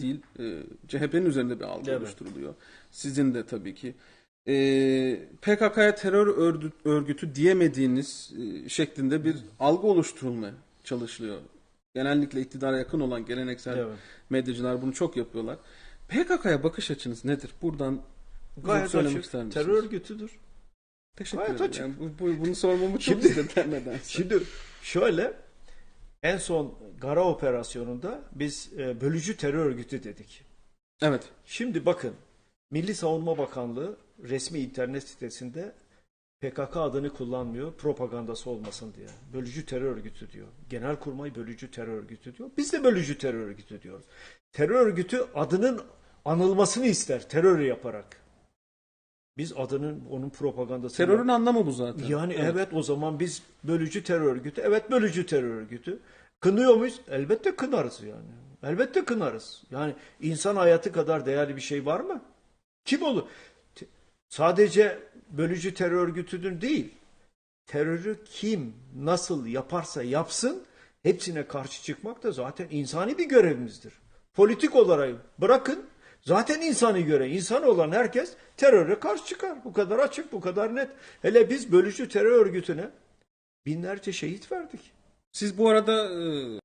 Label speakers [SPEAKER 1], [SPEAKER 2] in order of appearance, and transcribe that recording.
[SPEAKER 1] değil, e, CHP'nin üzerinde bir algı
[SPEAKER 2] Evet.
[SPEAKER 1] oluşturuluyor. Sizin de tabii ki. E, PKK'ya terör örgütü diyemediğiniz e, şeklinde bir algı oluşturulmaya çalışılıyor. Genellikle iktidara yakın olan geleneksel
[SPEAKER 2] Evet.
[SPEAKER 1] medyacılar bunu çok yapıyorlar. PKK'ya bakış açınız nedir? Buradan
[SPEAKER 2] Gayet
[SPEAKER 1] söylemek
[SPEAKER 2] açık. Terör örgütü,dür
[SPEAKER 1] Teşekkür
[SPEAKER 2] Gayet
[SPEAKER 1] ederim.
[SPEAKER 2] açık.
[SPEAKER 1] Yani bu, bu- bunu sormamı çok nedense.
[SPEAKER 2] Şimdi şöyle en son Gara operasyonunda biz e, bölücü terör örgütü dedik.
[SPEAKER 1] Evet.
[SPEAKER 2] Şimdi bakın Milli Savunma Bakanlığı resmi internet sitesinde PKK adını kullanmıyor propagandası olmasın diye. Bölücü terör örgütü diyor. Genelkurmay bölücü terör örgütü diyor. Biz de bölücü terör örgütü diyoruz. Terör örgütü adının anılmasını ister terör yaparak. Biz adının onun propagandasını
[SPEAKER 1] Terörün anlamı bu zaten.
[SPEAKER 2] yani evet. o zaman biz bölücü terör örgütü. Evet bölücü terör örgütü. Kınıyor muyuz? Elbette kınarız yani. Elbette kınarız. Yani insan hayatı kadar değerli bir şey var mı? Kim olur? Sadece bölücü terör örgütünün değil. Terörü kim nasıl yaparsa yapsın hepsine karşı çıkmak da zaten insani bir görevimizdir. Politik olarak bırakın zaten insani görev. İnsan olan herkes teröre karşı çıkar. Bu kadar açık, bu kadar net. Hele biz bölücü terör örgütüne binlerce şehit verdik.
[SPEAKER 1] Siz bu arada e,